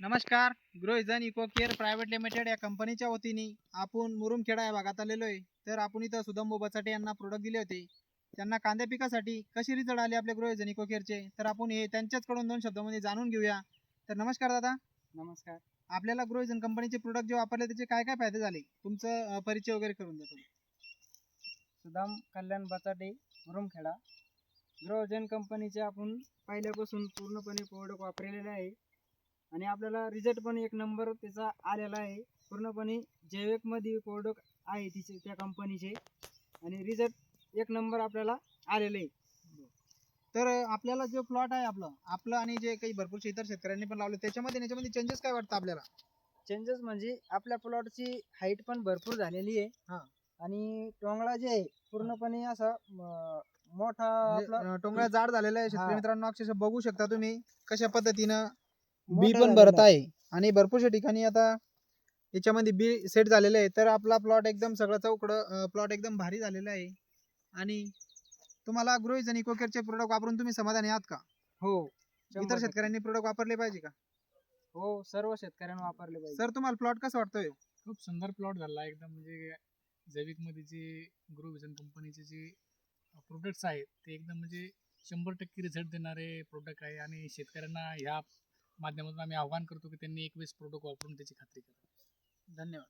नमस्कार Grihajan eco care private limited या कंपनीच्या वतीने आपण मुरुमखेडा या भागात आलेलो आहे तर आपण इथं सुदंबो बचाटे यांना प्रोडक्ट दिले होते. त्यांना कांद्या पिकासाठी कशी रिझल्ट आले आपल्या गृहजन इको केअरचे? तर आपण हे त्यांच्याचकडून दोन शब्दामध्ये जाणून घेऊया. तर नमस्कार दादा. नमस्कार. आपल्याला गृहजन कंपनीचे प्रोडक्ट जे वापरले त्याचे काय काय फायदे झाले? तुमचं परिचय वगैरे करून तुम्ही. सुदाम कल्याण बचाटे मुरुमखेडा. ग्रोजन कंपनीचे आपण पहिल्यापासून पूर्णपणे प्रोडक्ट वापरलेले आहे. आणि आपल्याला रिझल्ट पण एक नंबर त्याचा आलेला आहे. पूर्णपणे जैविकमध्ये प्रोडक्ट आहे तिचे त्या कंपनीचे आणि रिझल्ट एक नंबर आपल्याला आलेले आहे. तर आपल्याला जो प्लॉट आहे आपलं आपलं आणि जे काही भरपूर इतर शेतकऱ्यांनी पण लावले त्याच्यामध्ये याच्यामध्ये चेंजेस काय वाटतं आपल्याला? चेंजेस म्हणजे आपल्या प्लॉटची हाईट पण भरपूर झालेली आहे. हा. आणि टोंगळा जे आहे पूर्णपणे असा मोठा म्हणजे, टोंगळा जाड झालेला आहे. शेतकरी मित्रांनो अक्षरशः बघू शकता तुम्ही कशा पद्धतीनं बी मोठा पण झालेला भरत आहे. आणि भरपूरशा ठिकाणी आता याच्यामध्ये बी सेट झालेलं आहे. तर आपला प्लॉट एकदम सगळं चौकडं प्लॉट एकदम भारी झालेला आहे. आणि तुम्हाला गृहजन इको केअरचे प्रोडक्ट वापरून तुम्ही समाधानी आहात का? हो. इतर टक्के. शेतकऱ्यांनी प्रोडक्ट वापरले पाहिजे का? हो सर्व शेतकऱ्यांना वापरले पाहिजे. सर तुम्हाला प्लॉट कसं वाटतोय खूप सुंदर प्लॉट झाला. एकदम म्हणजे जैविकमध्ये जे ग्रोविजन कंपनीचे जे प्रोडक्ट्स आहेत ते एकदम म्हणजे शंभर टक्के रिझल्ट देणारे प्रोडक्ट आहे. आणि शेतकऱ्यांना ह्या माध्यमातून आम्ही आव्हान करतो की त्यांनी एक वेळेस प्रोडक्ट वापरून त्याची खात्री करा धन्यवाद.